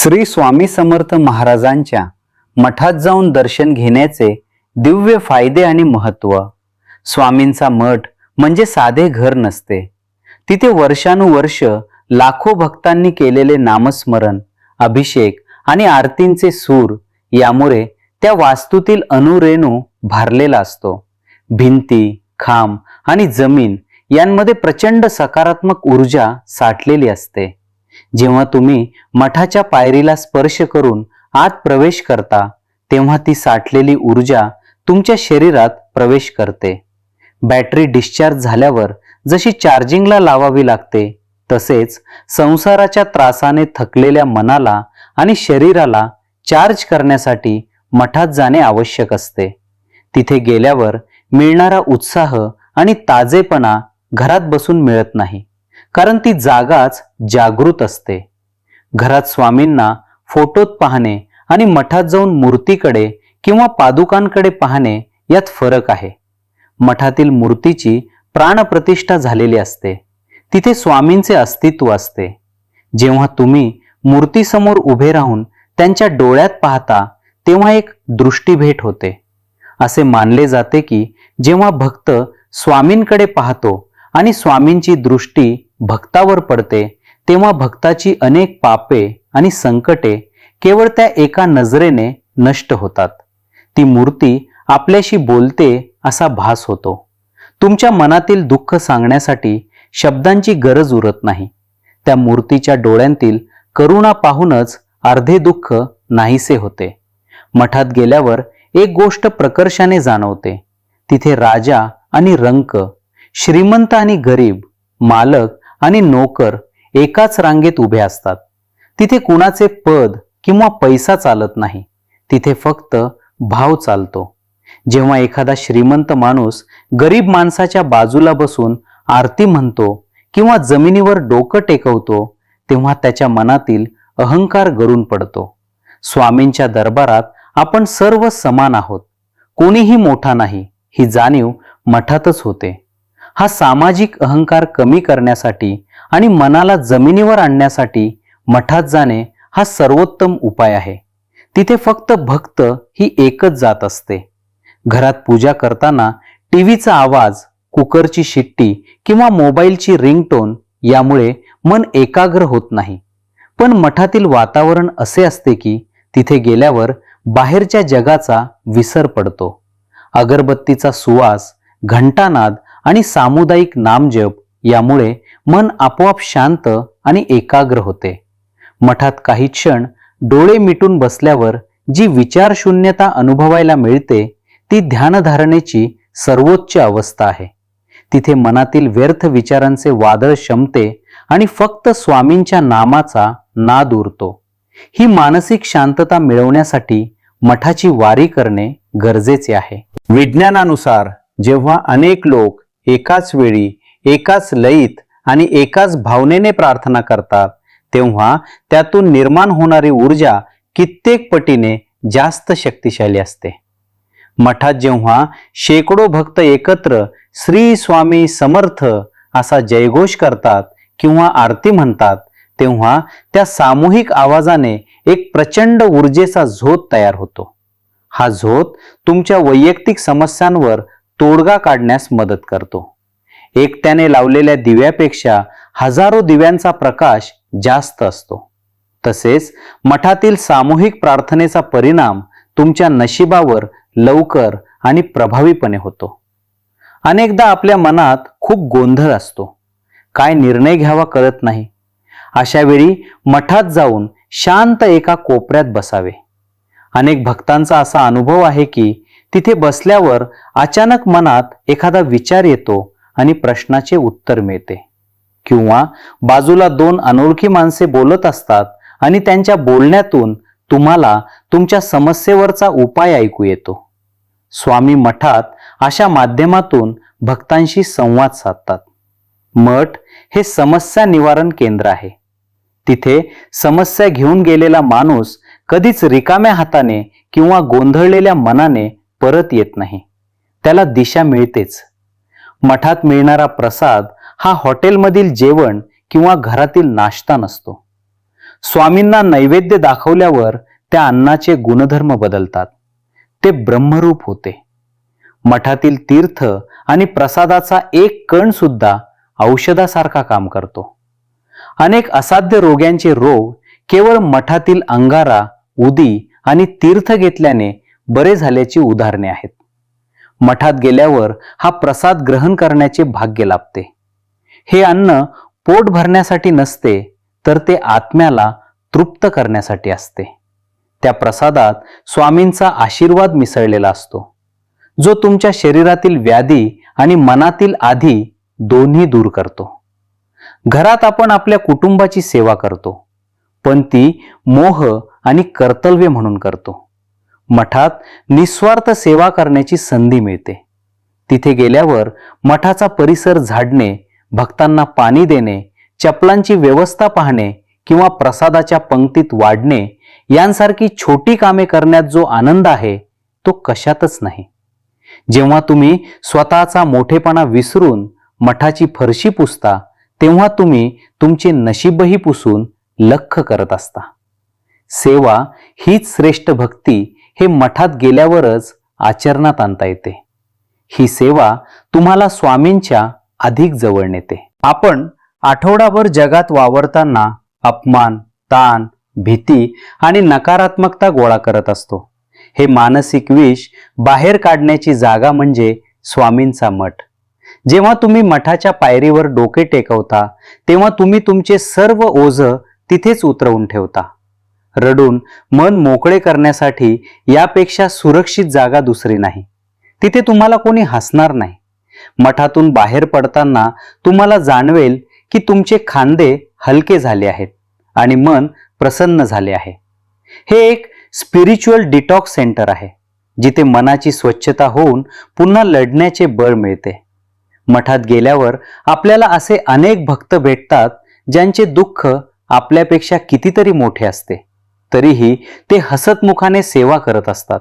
श्री स्वामी समर्थ महाराजांच्या मठात जाऊन दर्शन घेण्याचे दिव्य फायदे आणि महत्त्व स्वामींचा मठ म्हणजे साधे घर नसते. तिथे वर्षानुवर्ष लाखो भक्तांनी केलेले नामस्मरण अभिषेक आणि आरतींचे सूर यामुळे त्या वास्तूतील अनुरेणू भारलेला असतो. भिंती खांब आणि जमीन यांमध्ये प्रचंड सकारात्मक ऊर्जा साठलेली असते. जेव्हा तुम्ही मठाच्या पायरीला स्पर्श करून आत प्रवेश करता तेव्हा ती साठलेली ऊर्जा तुमच्या शरीरात प्रवेश करते. बॅटरी डिस्चार्ज झाल्यावर जशी चार्जिंगला लावावी लागते तसेच संसाराच्या त्रासाने थकलेल्या मनाला आणि शरीराला चार्ज करण्यासाठी मठात जाणे आवश्यक असते. तिथे गेल्यावर मिळणारा उत्साह आणि ताजेपणा घरात बसून मिळत नाही. कारण ती जागाच जागृत असते. घरात स्वामींना फोटोत पाहणे आणि मठात जाऊन मूर्तीकडे किंवा पादुकांकडे पाहणे यात फरक आहे. मठातील मूर्तीची प्राणप्रतिष्ठा झालेली असते. तिथे स्वामींचे अस्तित्व असते. जेव्हा तुम्ही मूर्तीसमोर उभे राहून त्यांच्या डोळ्यात पाहता तेव्हा एक दृष्टीभेट होते. असे मानले जाते की जेव्हा भक्त स्वामींकडे पाहतो आणि स्वामींची दृष्टी भक्तावर पडते तेव्हा भक्ताची अनेक पापे आणि संकटे केवळ त्या एका नजरेने नष्ट होतात. ती मूर्ती आपल्याशी बोलते असा भास होतो. तुमच्या मनातील दुःख सांगण्यासाठी शब्दांची गरज उरत नाही. त्या मूर्तीच्या डोळ्यांतील करुणा पाहूनच अर्धे दुःख नाहीसे होते. मठात गेल्यावर एक गोष्ट प्रकर्षाने जाणवते. तिथे राजा आणि रंक श्रीमंत आणि गरीब मालक आणि नोकर एकाच रांगेत उभे असतात. तिथे कुणाचे पद किंवा पैसा चालत नाही. तिथे फक्त भाव चालतो. जेव्हा एखादा श्रीमंत माणूस गरीब माणसाच्या बाजूला बसून आरती म्हणतो किंवा जमिनीवर डोकं टेकवतो तेव्हा त्याच्या मनातील अहंकार गरून पडतो. स्वामींच्या दरबारात आपण सर्व समान आहोत. कोणीही मोठा नाही. ही जाणीव मठातच होते. हा सामाजिक अहंकार कमी करण्यासाठी आणि मनाला जमिनीवर आणण्यासाठी मठात जाणे हा सर्वोत्तम उपाय आहे. तिथे फक्त भक्त ही एकच जात असते. घरात पूजा करताना टीव्हीचा आवाज कुकरची शिट्टी किंवा मोबाईलची रिंगटोन यामुळे मन एकाग्र होत नाही. पण मठातील वातावरण असे असते की तिथे गेल्यावर बाहेरच्या जगाचा विसर पडतो. अगरबत्तीचा सुवास घंटानाद आणि सामुदायिक नामजप यामुळे मन आपोआप शांत आणि एकाग्र होते. मठात काही क्षण डोळे मिटून बसल्यावर जी विचारशून्यता अनुभवायला मिळते ती ध्यानधारणेची सर्वोच्च अवस्था आहे. तिथे मनातील व्यर्थ विचारांचे वादळ शमते आणि फक्त स्वामींच्या नामाचा नाद उरतो. ही मानसिक शांतता मिळवण्यासाठी मठाची वारी करणे गरजेचे आहे. विज्ञानानुसार जेव्हा अनेक लोक एकाच वेळी एकाच लयीत आणि एकाच भावनेने प्रार्थना करतात तेव्हा त्यातून निर्माण होणारी ऊर्जा कित्येक पटीने जास्त शक्तिशाली असते. मठात जेव्हा शेकडो भक्त एकत्र श्री स्वामी समर्थ असा जयघोष करतात किंवा आरती म्हणतात तेव्हा त्या सामूहिक आवाजाने एक प्रचंड ऊर्जेचा झोत तयार होतो. हा झोत तुमच्या वैयक्तिक समस्यांवर तोडगा काढण्यास मदत करतो. एकट्याने लावलेल्या दिव्यापेक्षा हजारो दिव्यांचा प्रकाश जास्त असतो. तसेच मठातील सामूहिक प्रार्थनेचा परिणाम तुमच्या नशिबावर लवकर आणि प्रभावीपणे होतो. अनेकदा आपल्या मनात खूप गोंधळ असतो. काय निर्णय घ्यावा कळत नाही. अशा वेळी मठात जाऊन शांत एका कोपऱ्यात बसावे. अनेक भक्तांचा असा अनुभव आहे की तिथे बसल्यावर अचानक मनात एखादा विचार येतो आणि प्रश्नाचे उत्तर मिळते. किंवा बाजूला दोन अनोळखी माणसे बोलत असतात आणि त्यांच्या बोलण्यातून तुम्हाला तुमच्या समस्येवरचा उपाय ऐकू येतो. स्वामी मठात अशा माध्यमातून भक्तांशी संवाद साधतात. मठ हे समस्या निवारण केंद्र आहे. तिथे समस्या घेऊन गेलेला माणूस कधीच रिकाम्या हाताने किंवा गोंधळलेल्या मनाने परत येत नाही. त्याला दिशा मिळतेच. मठात मिळणारा प्रसाद हा हॉटेलमधील जेवण किंवा घरातील नाश्ता नसतो. स्वामींना नैवेद्य दाखवल्यावर त्या अन्नाचे गुणधर्म बदलतात. ते ब्रह्मरूप होते. मठातील तीर्थ आणि प्रसादाचा एक कण सुद्धा औषधासारखा काम करतो. अनेक असाध्य रोग्यांचे रोग केवळ मठातील अंगारा उदी आणि तीर्थ घेतल्याने बरे झाल्याची उदाहरणे आहेत. मठात गेल्यावर हा प्रसाद ग्रहण करण्याचे भाग्य लाभते. हे अन्न पोट भरण्यासाठी नसते तर ते आत्म्याला तृप्त करण्यासाठी असते. त्या प्रसादात स्वामींचा आशीर्वाद मिसळलेला असतो. जो तुमच्या शरीरातील व्याधी आणि मनातील आधी दोन्ही दूर करतो. घरात आपण आपल्या कुटुंबाची सेवा करतो पण ती मोह आणि कर्तव्य म्हणून करतो. मठात निस्वार्थ सेवा करण्याची संधी मिळते. तिथे गेल्यावर मठाचा परिसर झाडणे भक्तांना पाणी देणे चपलांची व्यवस्था पाहणे किंवा प्रसादाच्या पंक्तीत वाढणे यांसारखी छोटी कामे करण्यात जो आनंद आहे तो कशातच नाही. जेव्हा तुम्ही स्वतःचा मोठेपणा विसरून मठाची फरशी पुसता तेव्हा तुम्ही तुमचे नशीबही पुसून लख करत असता. सेवा हीच श्रेष्ठ भक्ती हे मठात गेल्यावरच आचरणात आणता येते. ही सेवा तुम्हाला स्वामींच्या अधिक जवळ नेते. आपण आठवडाभर जगात वावरताना अपमान ताण भीती आणि नकारात्मकता गोळा करत असतो. हे मानसिक विष बाहेर काढण्याची जागा म्हणजे स्वामींचा मठ. जेव्हा तुम्ही मठाच्या पायरीवर डोके टेकवता तेव्हा तुम्ही तुमचे सर्व ओझ तिथेच उतरवून ठेवता. रडून मन मोकळे करण्यासाठी यापेक्षा सुरक्षित जागा दुसरी नाही. तिथे तुम्हाला कोणी हसणार नाही. मठातून बाहेर पडताना तुम्हाला जाणवेल की तुमचे खांदे हलके झाले आहेत आणि मन प्रसन्न झाले आहे. हे एक स्पिरिच्युअल डिटॉक्स सेंटर आहे जिथे मनाची स्वच्छता होऊन पुन्हा लढण्याचे बळ मिळते. मठात गेल्यावर आपल्याला असे अनेक भक्त भेटतात ज्यांचे दुःख आपल्यापेक्षा कितीतरी मोठे असते. तरीही ते हसतमुखाने सेवा करत असतात.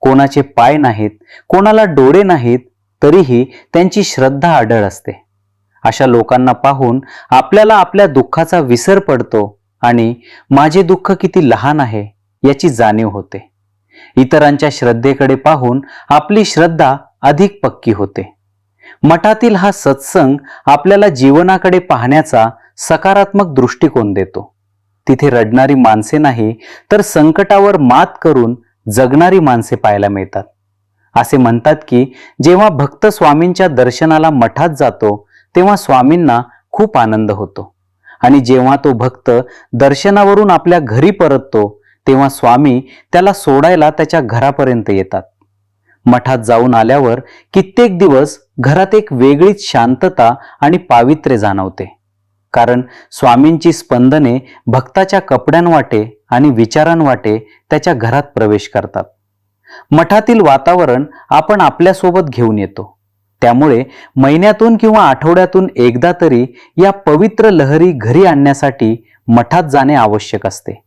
कोणाचे पाय नाहीत कोणाला डोळे नाहीत तरीही त्यांची श्रद्धा आढळ असते. अशा लोकांना पाहून आपल्याला आपल्या दुःखाचा विसर पडतो आणि माझे दुःख किती लहान आहे याची जाणीव होते. इतरांच्या श्रद्धेकडे पाहून आपली श्रद्धा अधिक पक्की होते. मठातील हा सत्संग आपल्याला जीवनाकडे पाहण्याचा सकारात्मक दृष्टिकोन देतो. तिथे रडणारी माणसे नाही तर संकटावर मात करून जगणारी माणसे पाहायला मिळतात. असे म्हणतात की जेव्हा भक्त स्वामींच्या दर्शनाला मठात जातो तेव्हा स्वामींना खूप आनंद होतो. आणि जेव्हा तो भक्त दर्शनावरून आपल्या घरी परततो तेव्हा स्वामी त्याला सोडायला त्याच्या घरापर्यंत येतात. मठात जाऊन आल्यावर कित्येक दिवस घरात एक वेगळीच शांतता आणि पावित्र्य जाणवते. कारण स्वामींची स्पंदने भक्ताच्या कपड्यांवाटे आणि विचारांवाटे त्याच्या घरात प्रवेश करतात. मठातील वातावरण आपण आपल्यासोबत घेऊन येतो. त्यामुळे महिन्यातून किंवा आठवड्यातून एकदा तरी या पवित्र लहरी घरी आणण्यासाठी मठात जाणे आवश्यक असते.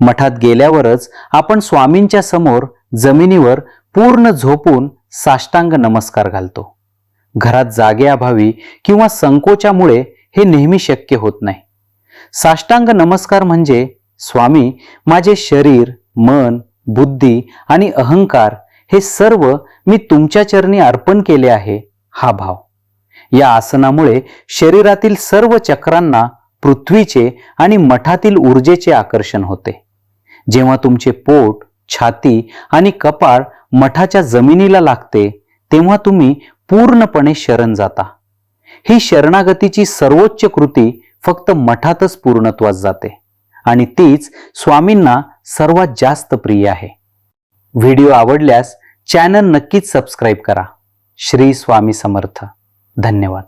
मठात गेल्यावरच आपण स्वामींच्या समोर जमिनीवर पूर्ण झोपून साष्टांग नमस्कार घालतो. घरात जागेअभावी किंवा संकोचामुळे हे नेहमी शक्य होत नाही. साष्टांग नमस्कार म्हणजे स्वामी माझे शरीर मन बुद्धी आणि अहंकार हे सर्व मी तुमच्या चरणी अर्पण केले आहे हा भाव. या आसनामुळे शरीरातील सर्व चक्रांना पृथ्वीचे आणि मठातील ऊर्जेचे आकर्षण होते. जेव्हा तुमचे पोट छाती आणि कपाळ मठाच्या जमिनीला लागते तेव्हा तुम्ही पूर्णपणे शरण जाता. ही शरणागतीची सर्वोच्च कृती फक्त मठातच पूर्णत्वास जाते. आणि तीच स्वामींना सर्वात जास्त प्रिय आहे. व्हिडिओ आवडल्यास चॅनल नक्कीच सबस्क्राईब करा. श्री स्वामी समर्थ. धन्यवाद.